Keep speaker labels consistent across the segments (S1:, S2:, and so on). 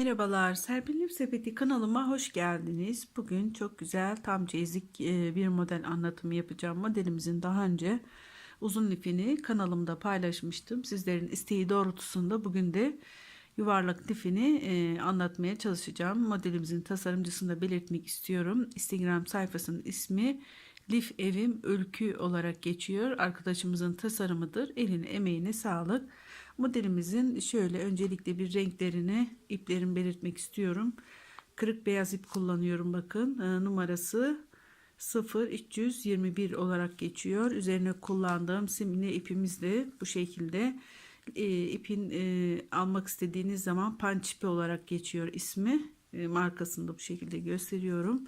S1: Merhabalar, Serpil Lif Sepeti kanalıma hoş geldiniz. Bugün çok güzel tam çeyizlik e, bir model anlatımı yapacağım. Modelimizin daha önce uzun lifini kanalımda paylaşmıştım. Sizlerin isteği doğrultusunda bugün de yuvarlak lifini e, anlatmaya çalışacağım. Modelimizin tasarımcısını da belirtmek istiyorum. Instagram sayfasının ismi Lif Evim Ülkü olarak geçiyor. Arkadaşımızın tasarımıdır. Eline emeğine sağlık. Modelimizin şöyle öncelikle bir renklerini iplerin belirtmek istiyorum. Kırık beyaz ip kullanıyorum bakın. E, numarası 0321 olarak geçiyor. Üzerine kullandığım simli ipimiz de bu şekilde. E, ipin almak istediğiniz zaman punch ipi olarak geçiyor ismi. E, markasını da bu şekilde gösteriyorum.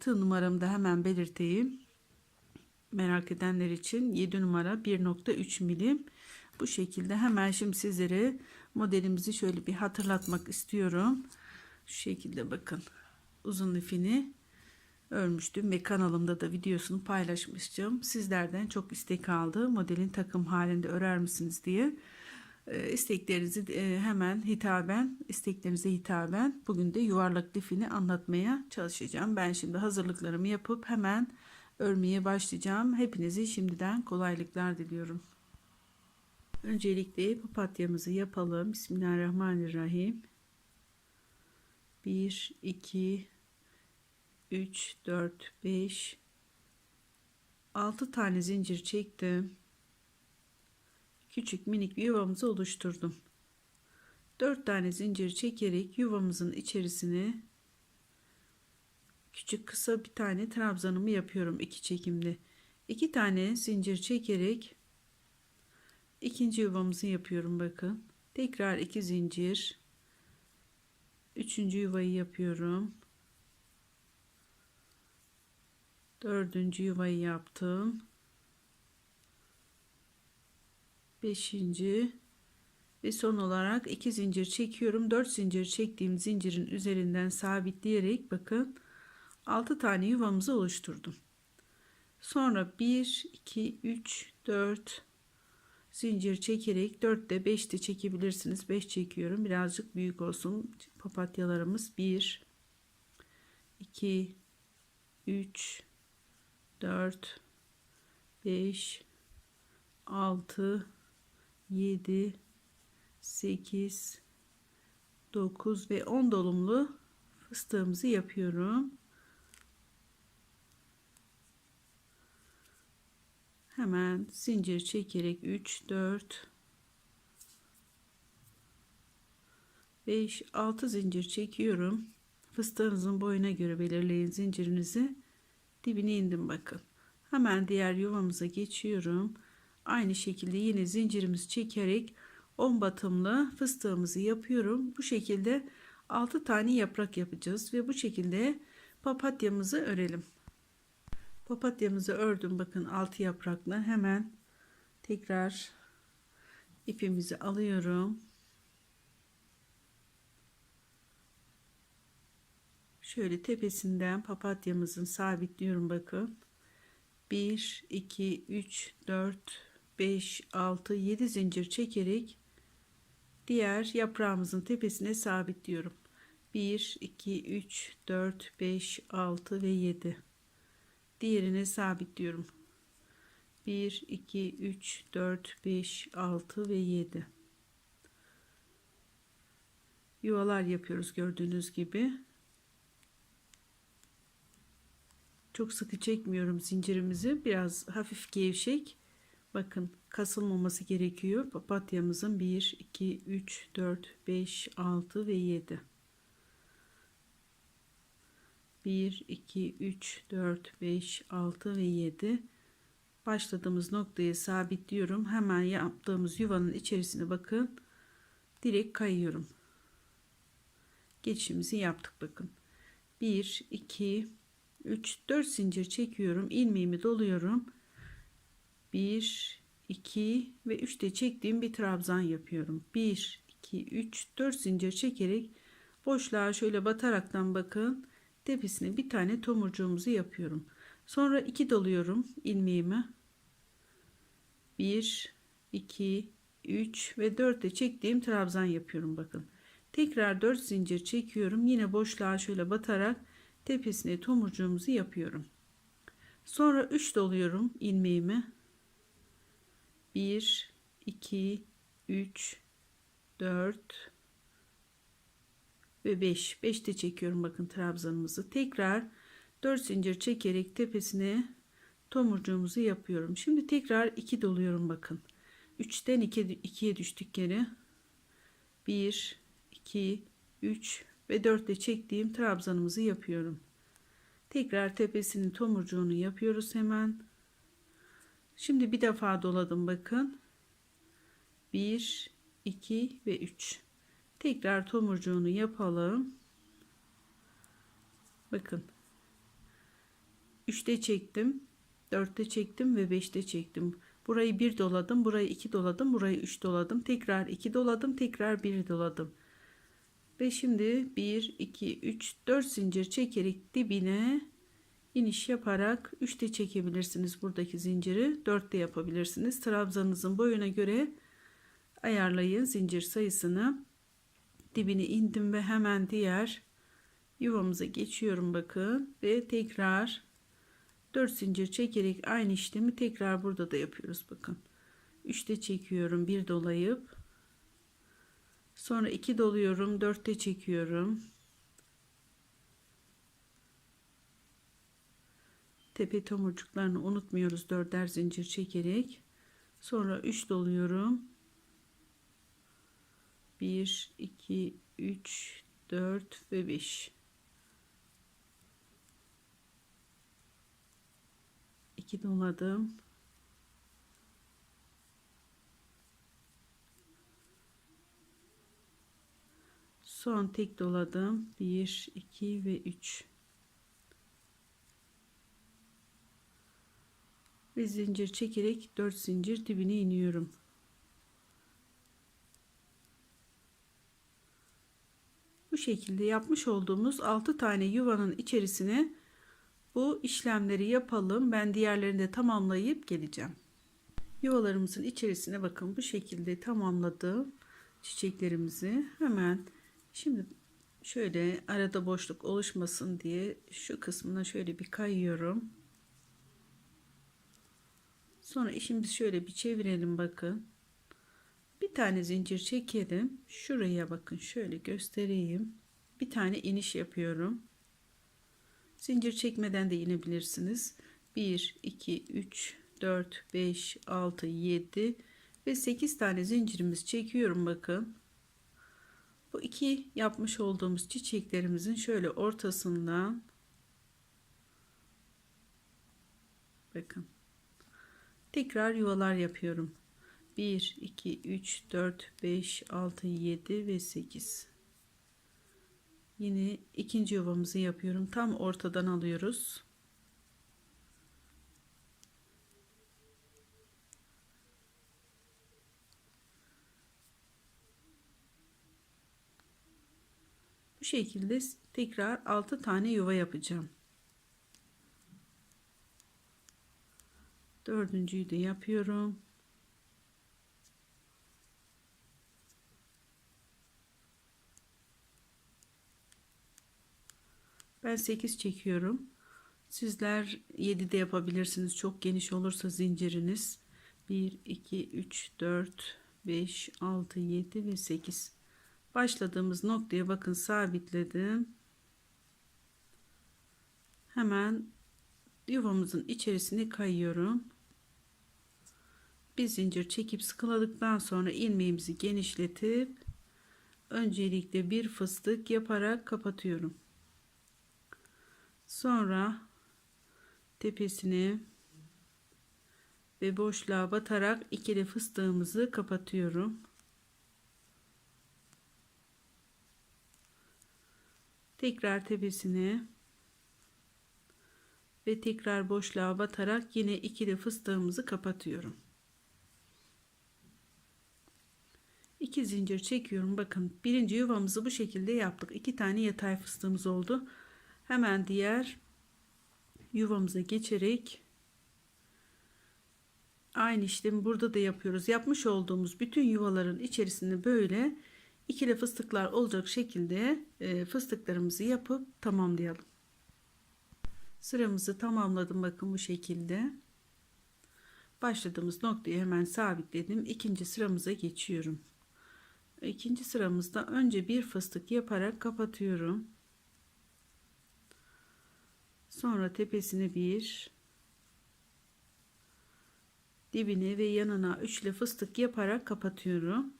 S1: Tığ numaramı da hemen belirteyim. Merak edenler için 7 numara 1.3 milim. Bu şekilde hemen şimdi sizlere modelimizi şöyle bir hatırlatmak istiyorum. Şu şekilde bakın. Uzun ipini örmüştüm ve kanalımda da videosunu paylaşmıştım. Sizlerden çok istek aldı. Modelin takım halinde örer misiniz diye. E, isteklerinizi e, hemen hitaben, isteklerinize hitaben bugün de yuvarlak lifini anlatmaya çalışacağım. Ben şimdi hazırlıklarımı yapıp hemen örmeye başlayacağım. Hepinize şimdiden kolaylıklar diliyorum. Öncelikle papatyamızı yapalım. Bismillahirrahmanirrahim. 1, 2, 3, 4, 5, 6 tane zincir çektim. Küçük minik bir yuvamızı oluşturdum. 4 tane zincir çekerek yuvamızın içerisine küçük kısa bir tane trabzanımı yapıyorum iki çekimde. 2 tane zincir çekerek ikinci yuvamızı yapıyorum bakın. Tekrar iki zincir. Üçüncü yuvayı yapıyorum. Dördüncü yuvayı yaptım. Beşinci. Ve son olarak iki zincir çekiyorum. Dört zincir çektiğim zincirin üzerinden sabitleyerek bakın altı tane yuvamızı oluşturdum. Sonra 1 2 3 4 zincir çekerek 4 de 5 de çekebilirsiniz. 5 çekiyorum. Birazcık büyük olsun. Papatyalarımız 1 2 3 4 5 6 7 8 9 ve 10 dolumlu fıstığımızı yapıyorum hemen zincir çekerek 3 4 5 6 zincir çekiyorum. Fıstığınızın boyuna göre belirleyin zincirinizi. Dibine indim bakın. Hemen diğer yuvamıza geçiyorum. Aynı şekilde yine zincirimizi çekerek 10 batımlı fıstığımızı yapıyorum. Bu şekilde 6 tane yaprak yapacağız ve bu şekilde papatyamızı örelim Papatyamızı ördüm bakın altı yaprakla hemen tekrar ipimizi alıyorum. Şöyle tepesinden papatyamızın sabitliyorum bakın. 1 2 3 4 5 6 7 zincir çekerek diğer yaprağımızın tepesine sabitliyorum. 1 2 3 4 5 6 ve 7 diğerine sabitliyorum. 1 2 3 4 5 6 ve 7 yuvalar yapıyoruz gördüğünüz gibi. Çok sıkı çekmiyorum zincirimizi. Biraz hafif gevşek. Bakın kasılmaması gerekiyor. Papatyamızın 1 2 3 4 5 6 ve 7 1 2 3 4 5 6 ve 7 başladığımız noktayı sabitliyorum. Hemen yaptığımız yuvanın içerisine bakın. Direkt kayıyorum. Geçişimizi yaptık bakın. 1 2 3 4 zincir çekiyorum. İlmeğimi doluyorum. 1 2 ve 3 de çektiğim bir trabzan yapıyorum. 1 2 3 4 zincir çekerek boşluğa şöyle bataraktan bakın tepesine bir tane tomurcuğumuzu yapıyorum. Sonra iki doluyorum ilmeğimi. 1 2 3 ve 4 de çektiğim trabzan yapıyorum bakın. Tekrar 4 zincir çekiyorum. Yine boşluğa şöyle batarak tepesine tomurcuğumuzu yapıyorum. Sonra 3 doluyorum ilmeğimi. 1 2 3 4 ve 5 5 de çekiyorum bakın trabzanımızı. Tekrar 4 zincir çekerek tepesine tomurcuğumuzu yapıyorum. Şimdi tekrar 2 doluyorum bakın. 3'ten 2 2'ye düştük geri 1 2 3 ve 4 de çektiğim trabzanımızı yapıyorum. Tekrar tepesinin tomurcuğunu yapıyoruz hemen. Şimdi bir defa doladım bakın. 1 2 ve 3 tekrar tomurcuğunu yapalım. Bakın. 3'te çektim 4'te çektim ve 5'te çektim. Burayı 1 doladım burayı 2 doladım burayı 3 doladım. Tekrar 2 doladım tekrar 1 doladım. Ve şimdi 1 2 3 4 zincir çekerek dibine iniş yaparak 3'te çekebilirsiniz buradaki zinciri. 4'te yapabilirsiniz. Trabzanınızın boyuna göre ayarlayın zincir sayısını dibine indim ve hemen diğer yuvamıza geçiyorum bakın. Ve tekrar 4 zincir çekerek aynı işlemi tekrar burada da yapıyoruz bakın. 3'te çekiyorum bir dolayıp. Sonra 2 doluyorum 4'te çekiyorum. Tepe tomurcuklarını unutmuyoruz dörder zincir çekerek. Sonra 3 doluyorum 1 2 3 4 ve 5 2 doladım. Son tek doladım. 1 2 ve 3 ve zincir çekerek 4 zincir dibine iniyorum şekilde yapmış olduğumuz 6 tane yuvanın içerisine bu işlemleri yapalım. Ben diğerlerini de tamamlayıp geleceğim. Yuvalarımızın içerisine bakın bu şekilde tamamladım çiçeklerimizi. Hemen şimdi şöyle arada boşluk oluşmasın diye şu kısmına şöyle bir kayıyorum. Sonra işimizi şöyle bir çevirelim bakın. Bir tane zincir çekelim. Şuraya bakın şöyle göstereyim. Bir tane iniş yapıyorum. Zincir çekmeden de inebilirsiniz. 1, 2, 3, 4, 5, 6, 7 ve 8 tane zincirimiz çekiyorum bakın. Bu iki yapmış olduğumuz çiçeklerimizin şöyle ortasından bakın tekrar yuvalar yapıyorum. 1, 2, 3, 4, 5, 6, 7 ve 8. Yine ikinci yuvamızı yapıyorum. Tam ortadan alıyoruz. Bu şekilde tekrar 6 tane yuva yapacağım. Dördüncüyü de yapıyorum. Ben 8 çekiyorum. Sizler 7 de yapabilirsiniz. Çok geniş olursa zinciriniz. 1, 2, 3, 4, 5, 6, 7 ve 8. Başladığımız noktaya bakın sabitledim. Hemen yuvamızın içerisine kayıyorum. Bir zincir çekip sıkıladıktan sonra ilmeğimizi genişletip öncelikle bir fıstık yaparak kapatıyorum. Sonra tepesini ve boşluğa batarak ikili fıstığımızı kapatıyorum. Tekrar tepesini ve tekrar boşluğa batarak yine ikili fıstığımızı kapatıyorum. İki zincir çekiyorum. Bakın birinci yuvamızı bu şekilde yaptık. İki tane yatay fıstığımız oldu hemen diğer yuvamıza geçerek aynı işlemi burada da yapıyoruz. Yapmış olduğumuz bütün yuvaların içerisinde böyle ikili fıstıklar olacak şekilde e, fıstıklarımızı yapıp tamamlayalım. Sıramızı tamamladım bakın bu şekilde. Başladığımız noktayı hemen sabitledim. İkinci sıramıza geçiyorum. İkinci sıramızda önce bir fıstık yaparak kapatıyorum. Sonra tepesine bir dibine ve yanına üçlü fıstık yaparak kapatıyorum.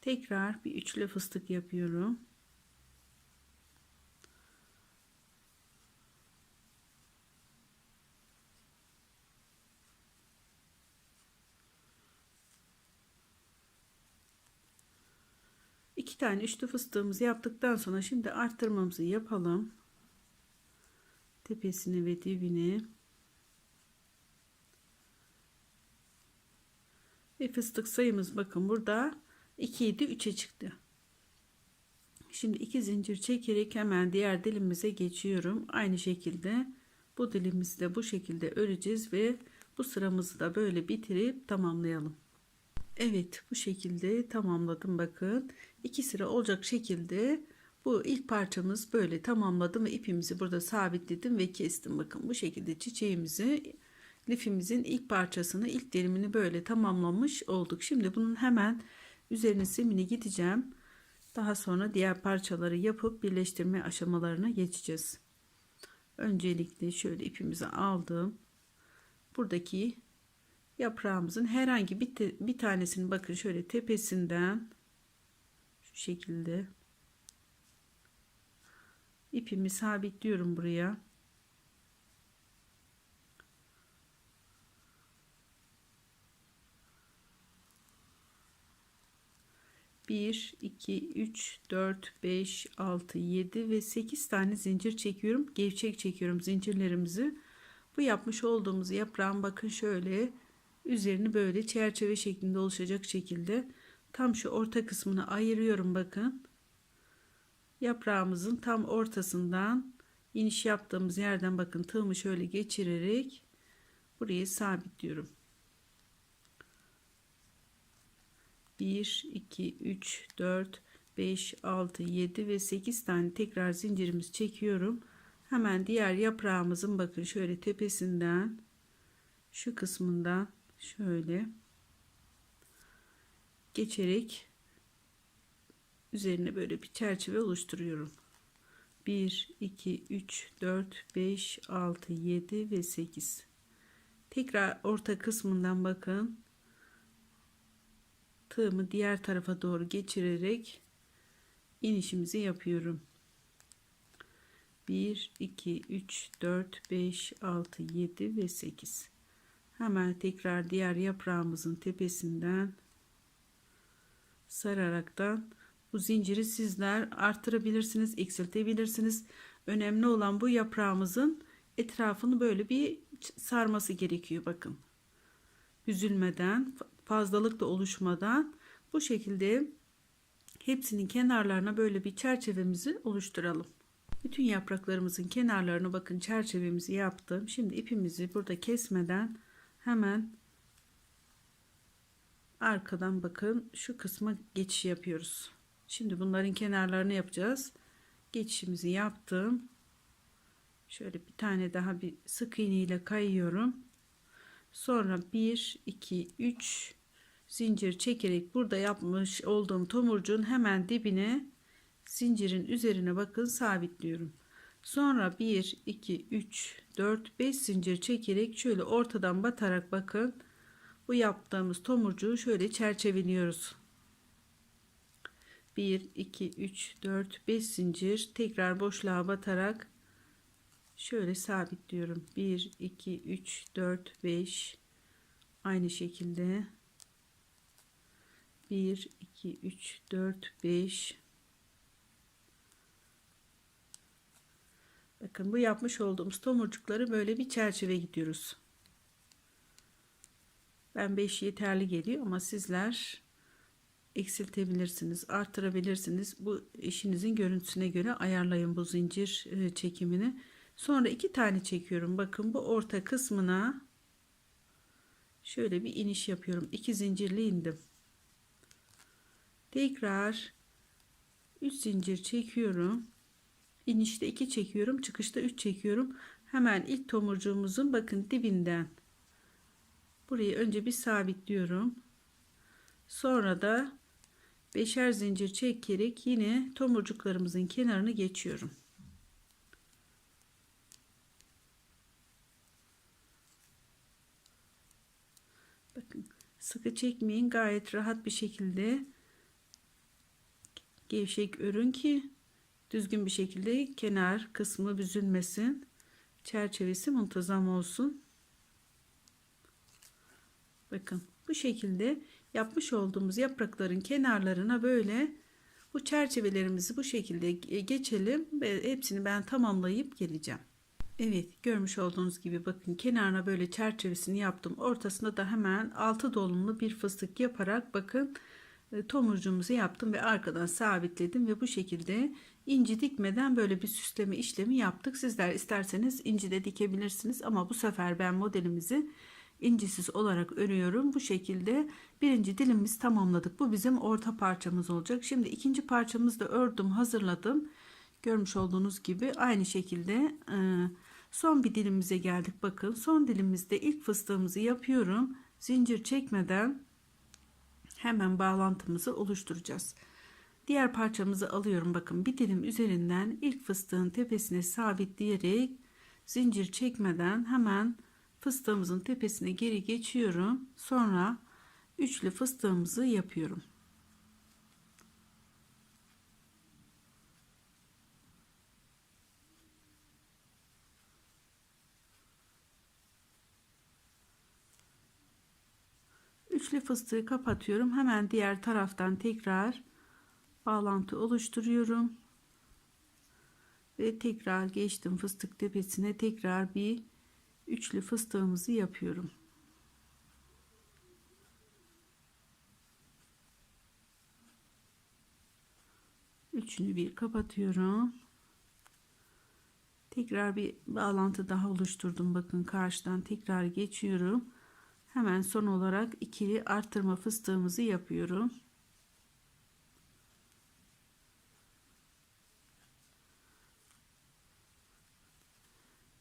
S1: Tekrar bir üçlü fıstık yapıyorum. İki tane üçlü fıstığımızı yaptıktan sonra şimdi arttırmamızı yapalım. Tepesine ve dibine. Ve fıstık sayımız bakın burada 2 idi 3'e çıktı. Şimdi iki zincir çekerek hemen diğer dilimize geçiyorum. Aynı şekilde bu dilimizi de bu şekilde öreceğiz ve bu sıramızı da böyle bitirip tamamlayalım. Evet bu şekilde tamamladım bakın. iki sıra olacak şekilde bu ilk parçamız böyle tamamladım ve ipimizi burada sabitledim ve kestim. Bakın bu şekilde çiçeğimizi lifimizin ilk parçasını ilk dilimini böyle tamamlamış olduk. Şimdi bunun hemen üzerine simini gideceğim. Daha sonra diğer parçaları yapıp birleştirme aşamalarına geçeceğiz. Öncelikle şöyle ipimizi aldım. Buradaki yaprağımızın herhangi bir, te, bir tanesini bakın şöyle tepesinden şu şekilde ipimi sabitliyorum buraya. 1 2 3 4 5 6 7 ve 8 tane zincir çekiyorum gevşek çekiyorum zincirlerimizi bu yapmış olduğumuz yaprağın bakın şöyle üzerini böyle çerçeve şeklinde oluşacak şekilde tam şu orta kısmını ayırıyorum bakın. Yaprağımızın tam ortasından iniş yaptığımız yerden bakın tığımı şöyle geçirerek burayı sabitliyorum. 1 2 3 4 5 6 7 ve 8 tane tekrar zincirimizi çekiyorum. Hemen diğer yaprağımızın bakın şöyle tepesinden şu kısmından şöyle. Geçerek üzerine böyle bir çerçeve oluşturuyorum. 1 2 3 4 5 6 7 ve 8 tekrar orta kısmından bakın. Tığımı diğer tarafa doğru geçirerek inişimizi yapıyorum. 1 2 3 4 5 6 7 ve 8 hemen tekrar diğer yaprağımızın tepesinden sararaktan bu zinciri sizler artırabilirsiniz eksiltebilirsiniz önemli olan bu yaprağımızın etrafını böyle bir sarması gerekiyor bakın üzülmeden fazlalık da oluşmadan bu şekilde hepsinin kenarlarına böyle bir çerçevemizi oluşturalım. Bütün yapraklarımızın kenarlarına bakın çerçevemizi yaptım. Şimdi ipimizi burada kesmeden hemen arkadan bakın şu kısma geçiş yapıyoruz. Şimdi bunların kenarlarını yapacağız. Geçişimizi yaptım. Şöyle bir tane daha bir sık iğne ile kayıyorum. Sonra 1 2 3 zincir çekerek burada yapmış olduğum tomurcuğun hemen dibine zincirin üzerine bakın sabitliyorum. Sonra 1 2 3 4 5 zincir çekerek şöyle ortadan batarak bakın. Bu yaptığımız tomurcuğu şöyle çerçeveliyoruz. 1 2 3 4 5 zincir tekrar boşluğa batarak şöyle sabitliyorum. 1 2 3 4 5 aynı şekilde. 1 2 3 4 5 bakın bu yapmış olduğumuz tomurcukları böyle bir çerçeve gidiyoruz ben 5 yeterli geliyor ama sizler eksiltebilirsiniz artırabilirsiniz bu işinizin görüntüsüne göre ayarlayın bu zincir e, çekimini Sonra iki tane çekiyorum. Bakın bu orta kısmına şöyle bir iniş yapıyorum. İki zincirli indim. Tekrar 3 zincir çekiyorum. İnişte 2 çekiyorum. Çıkışta 3 çekiyorum. Hemen ilk tomurcuğumuzun bakın dibinden burayı önce bir sabitliyorum. Sonra da beşer zincir çekerek yine tomurcuklarımızın kenarını geçiyorum. Bakın sıkı çekmeyin gayet rahat bir şekilde gevşek örün ki düzgün bir şekilde kenar kısmı büzülmesin. Çerçevesi muntazam olsun. Bakın bu şekilde yapmış olduğumuz yaprakların kenarlarına böyle bu çerçevelerimizi bu şekilde geçelim ve hepsini ben tamamlayıp geleceğim. Evet görmüş olduğunuz gibi bakın kenarına böyle çerçevesini yaptım. Ortasında da hemen altı dolumlu bir fıstık yaparak bakın tomurcuğumuzu yaptım ve arkadan sabitledim ve bu şekilde inci dikmeden böyle bir süsleme işlemi yaptık. Sizler isterseniz inci de dikebilirsiniz ama bu sefer ben modelimizi incisiz olarak örüyorum. Bu şekilde birinci dilimiz tamamladık. Bu bizim orta parçamız olacak. Şimdi ikinci parçamızı da ördüm hazırladım. Görmüş olduğunuz gibi aynı şekilde e, son bir dilimize geldik. Bakın son dilimizde ilk fıstığımızı yapıyorum. Zincir çekmeden hemen bağlantımızı oluşturacağız. Diğer parçamızı alıyorum. Bakın bir dilim üzerinden ilk fıstığın tepesine sabitleyerek zincir çekmeden hemen fıstığımızın tepesine geri geçiyorum. Sonra üçlü fıstığımızı yapıyorum. Üçlü fıstığı kapatıyorum. Hemen diğer taraftan tekrar bağlantı oluşturuyorum. Ve tekrar geçtim fıstık tepesine tekrar bir üçlü fıstığımızı yapıyorum. Üçünü bir kapatıyorum. Tekrar bir bağlantı daha oluşturdum. Bakın karşıdan tekrar geçiyorum. Hemen son olarak ikili arttırma fıstığımızı yapıyorum.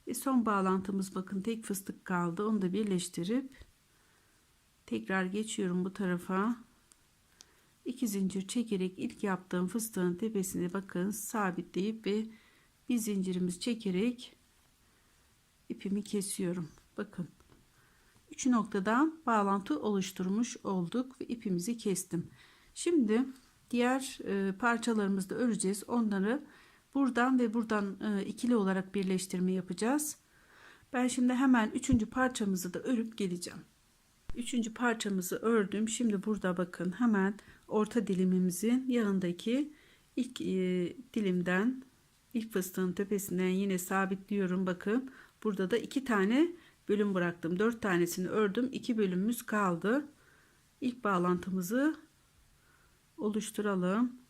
S1: Ve son bağlantımız bakın tek fıstık kaldı. Onu da birleştirip tekrar geçiyorum bu tarafa. İki zincir çekerek ilk yaptığım fıstığın tepesine bakın sabitleyip ve bir zincirimiz çekerek ipimi kesiyorum. Bakın. Üç noktadan bağlantı oluşturmuş olduk ve ipimizi kestim. Şimdi diğer e, parçalarımızı da öreceğiz. Onları buradan ve buradan e, ikili olarak birleştirme yapacağız. Ben şimdi hemen üçüncü parçamızı da örüp geleceğim. Üçüncü parçamızı ördüm. Şimdi burada bakın hemen orta dilimimizin yanındaki ilk e, dilimden ilk fıstığın tepesinden yine sabitliyorum. Bakın burada da iki tane bölüm bıraktım. Dört tanesini ördüm. iki bölümümüz kaldı. İlk bağlantımızı oluşturalım.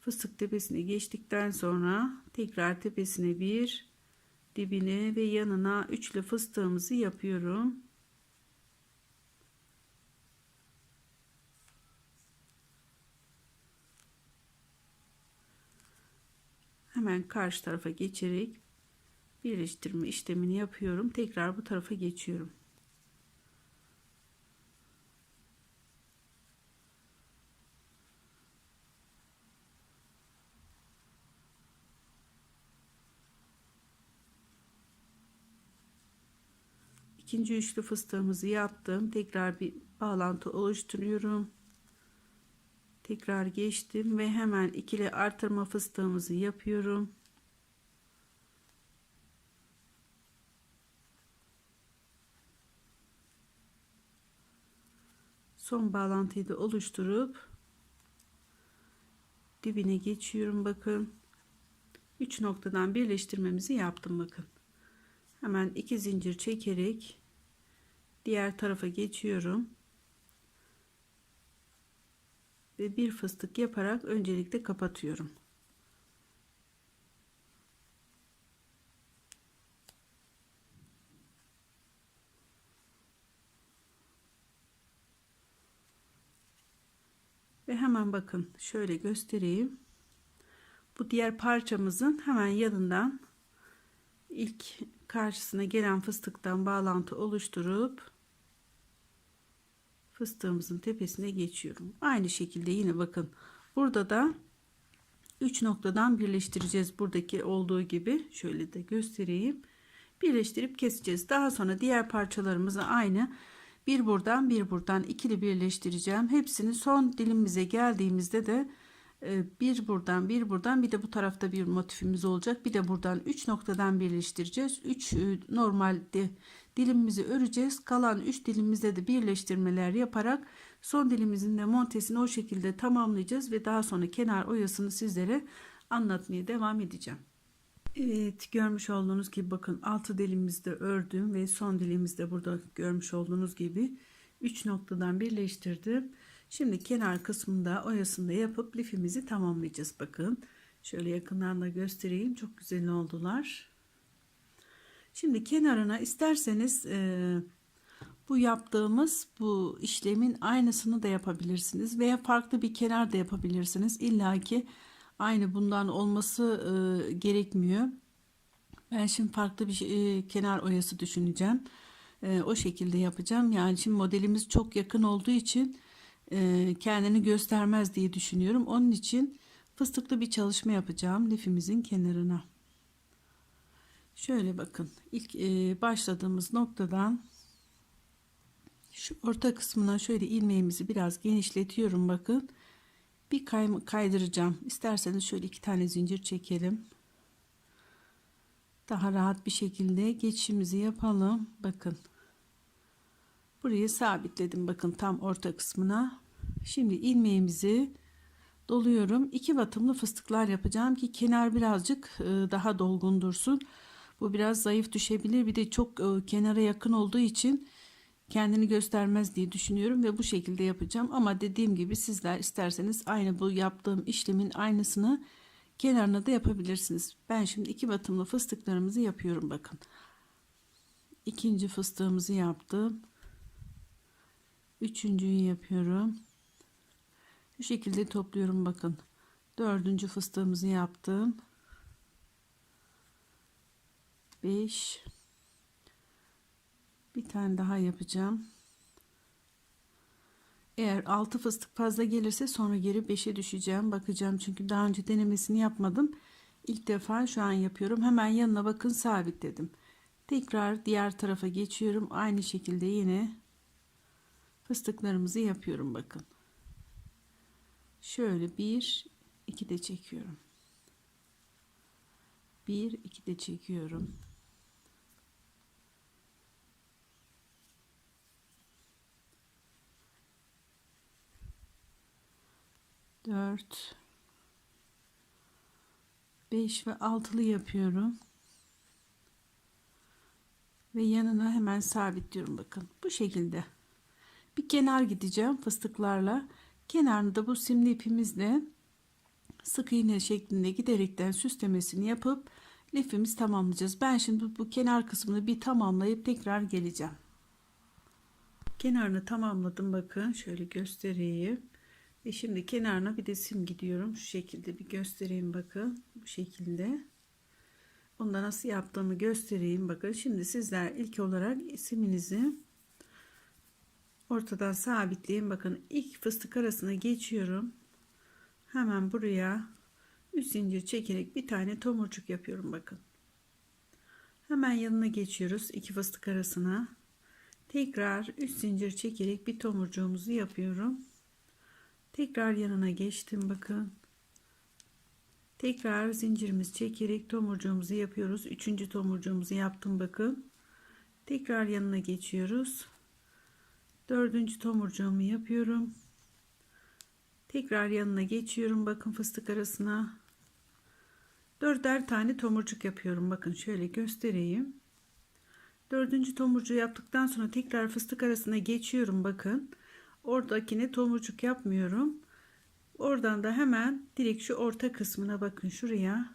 S1: Fıstık tepesine geçtikten sonra tekrar tepesine bir dibine ve yanına üçlü fıstığımızı yapıyorum. Hemen karşı tarafa geçerek birleştirme işlemini yapıyorum. Tekrar bu tarafa geçiyorum. ikinci üçlü fıstığımızı yaptım. Tekrar bir bağlantı oluşturuyorum. Tekrar geçtim ve hemen ikili artırma fıstığımızı yapıyorum. Son bağlantıyı da oluşturup dibine geçiyorum bakın. 3 noktadan birleştirmemizi yaptım bakın. Hemen iki zincir çekerek diğer tarafa geçiyorum. Ve bir fıstık yaparak öncelikle kapatıyorum. Bakın şöyle göstereyim. Bu diğer parçamızın hemen yanından ilk karşısına gelen fıstıktan bağlantı oluşturup fıstığımızın tepesine geçiyorum. Aynı şekilde yine bakın burada da 3 noktadan birleştireceğiz. Buradaki olduğu gibi şöyle de göstereyim. Birleştirip keseceğiz. Daha sonra diğer parçalarımızı aynı bir buradan bir buradan ikili birleştireceğim. Hepsini son dilimize geldiğimizde de e, bir buradan bir buradan bir de bu tarafta bir motifimiz olacak. Bir de buradan 3 noktadan birleştireceğiz. 3 normalde dilimimizi öreceğiz. Kalan 3 dilimizde de birleştirmeler yaparak son dilimizin de montesini o şekilde tamamlayacağız ve daha sonra kenar oyasını sizlere anlatmaya devam edeceğim. Evet görmüş olduğunuz gibi bakın altı dilimizde ördüm ve son dilimizde burada görmüş olduğunuz gibi 3 noktadan birleştirdim. Şimdi kenar kısmında oyasında yapıp lifimizi tamamlayacağız bakın. Şöyle yakından da göstereyim. Çok güzel oldular. Şimdi kenarına isterseniz e, bu yaptığımız bu işlemin aynısını da yapabilirsiniz veya farklı bir kenar da yapabilirsiniz. İlla ki aynı bundan olması e, gerekmiyor. Ben şimdi farklı bir şey, e, kenar oyası düşüneceğim. E, o şekilde yapacağım. Yani şimdi modelimiz çok yakın olduğu için e, kendini göstermez diye düşünüyorum. Onun için fıstıklı bir çalışma yapacağım lifimizin kenarına. Şöyle bakın ilk e, başladığımız noktadan şu orta kısmına şöyle ilmeğimizi biraz genişletiyorum bakın. Bir kay kaydıracağım. İsterseniz şöyle iki tane zincir çekelim. Daha rahat bir şekilde geçişimizi yapalım. Bakın. Burayı sabitledim bakın tam orta kısmına. Şimdi ilmeğimizi doluyorum. 2 batımlı fıstıklar yapacağım ki kenar birazcık e, daha dolgun dursun. Bu biraz zayıf düşebilir. Bir de çok e, kenara yakın olduğu için kendini göstermez diye düşünüyorum ve bu şekilde yapacağım. Ama dediğim gibi sizler isterseniz aynı bu yaptığım işlemin aynısını kenarına da yapabilirsiniz. Ben şimdi iki batımlı fıstıklarımızı yapıyorum bakın. İkinci fıstığımızı yaptım. Üçüncüyü yapıyorum. Bu şekilde topluyorum bakın. Dördüncü fıstığımızı yaptım. 5 bir tane daha yapacağım. Eğer 6 fıstık fazla gelirse sonra geri 5'e düşeceğim. Bakacağım çünkü daha önce denemesini yapmadım. İlk defa şu an yapıyorum. Hemen yanına bakın sabitledim. Tekrar diğer tarafa geçiyorum. Aynı şekilde yine fıstıklarımızı yapıyorum bakın. Şöyle bir iki de çekiyorum. Bir iki de çekiyorum. 4 5 ve 6'lı yapıyorum. Ve yanına hemen sabitliyorum bakın. Bu şekilde. Bir kenar gideceğim fıstıklarla. Kenarını da bu simli ipimizle sık iğne şeklinde giderekten süslemesini yapıp lifimizi tamamlayacağız. Ben şimdi bu kenar kısmını bir tamamlayıp tekrar geleceğim. Kenarını tamamladım bakın. Şöyle göstereyim. Ve şimdi kenarına bir de sim gidiyorum. Şu şekilde bir göstereyim bakın. Bu şekilde. Onda nasıl yaptığımı göstereyim. Bakın şimdi sizler ilk olarak siminizi ortadan sabitleyin. Bakın ilk fıstık arasına geçiyorum. Hemen buraya 3 zincir çekerek bir tane tomurcuk yapıyorum bakın. Hemen yanına geçiyoruz iki fıstık arasına. Tekrar 3 zincir çekerek bir tomurcuğumuzu yapıyorum. Tekrar yanına geçtim bakın. Tekrar zincirimizi çekerek tomurcuğumuzu yapıyoruz. Üçüncü tomurcuğumuzu yaptım bakın. Tekrar yanına geçiyoruz. Dördüncü tomurcuğumu yapıyorum. Tekrar yanına geçiyorum. Bakın fıstık arasına. Dörder tane tomurcuk yapıyorum. Bakın şöyle göstereyim. Dördüncü tomurcuğu yaptıktan sonra tekrar fıstık arasına geçiyorum. Bakın. Oradakine tomurcuk yapmıyorum. Oradan da hemen direkt şu orta kısmına bakın şuraya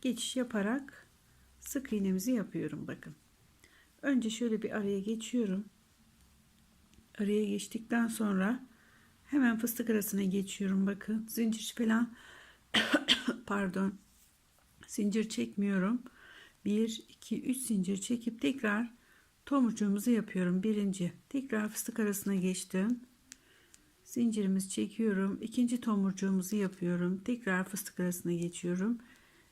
S1: geçiş yaparak sık iğnemizi yapıyorum bakın. Önce şöyle bir araya geçiyorum. Araya geçtikten sonra Hemen fıstık arasına geçiyorum bakın. Zincir falan pardon. Zincir çekmiyorum. 1 2 3 zincir çekip tekrar tomurcuğumuzu yapıyorum. Birinci. Tekrar fıstık arasına geçtim. Zincirimizi çekiyorum. İkinci tomurcuğumuzu yapıyorum. Tekrar fıstık arasına geçiyorum.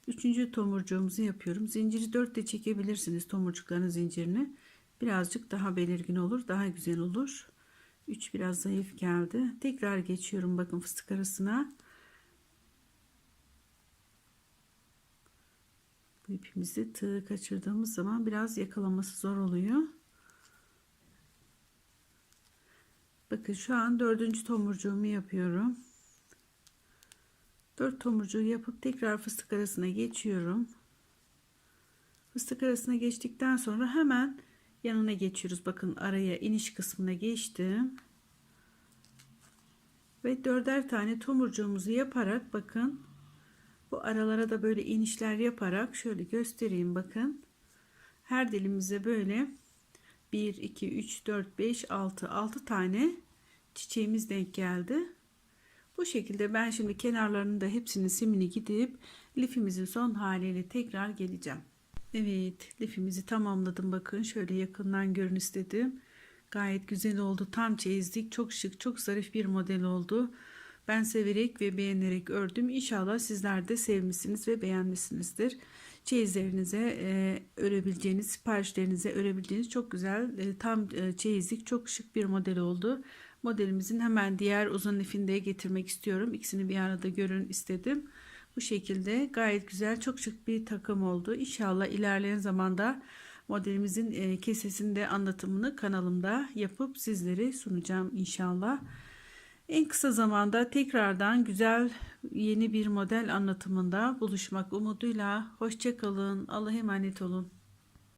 S1: Üçüncü tomurcuğumuzu yapıyorum. Zinciri dört de çekebilirsiniz tomurcukların zincirini. Birazcık daha belirgin olur. Daha güzel olur. 3 biraz zayıf geldi. Tekrar geçiyorum bakın fıstık arasına. Bu ipimizi tığ kaçırdığımız zaman biraz yakalaması zor oluyor. Bakın şu an dördüncü tomurcuğumu yapıyorum. Dört tomurcuğu yapıp tekrar fıstık arasına geçiyorum. Fıstık arasına geçtikten sonra hemen yanına geçiyoruz. Bakın araya iniş kısmına geçtim. Ve dörder tane tomurcuğumuzu yaparak bakın bu aralara da böyle inişler yaparak şöyle göstereyim bakın. Her dilimize böyle 1 2 3 4 5 6 6 tane çiçeğimiz denk geldi. Bu şekilde ben şimdi kenarlarını da hepsini simini gidip lifimizin son haliyle tekrar geleceğim. Evet lifimizi tamamladım bakın şöyle yakından görün istedim. Gayet güzel oldu tam çeyizlik çok şık çok zarif bir model oldu. Ben severek ve beğenerek ördüm. İnşallah sizler de sevmişsiniz ve beğenmişsinizdir. Çeyizlerinize e, örebileceğiniz, siparişlerinize örebileceğiniz çok güzel, e, tam e, çeyizlik, çok şık bir model oldu. Modelimizin hemen diğer uzun ipini de getirmek istiyorum. İkisini bir arada görün istedim. Bu şekilde gayet güzel, çok şık bir takım oldu. İnşallah ilerleyen zamanda modelimizin e, kesesinde anlatımını kanalımda yapıp sizlere sunacağım inşallah. En kısa zamanda tekrardan güzel yeni bir model anlatımında buluşmak umuduyla hoşçakalın. Allah'a emanet olun.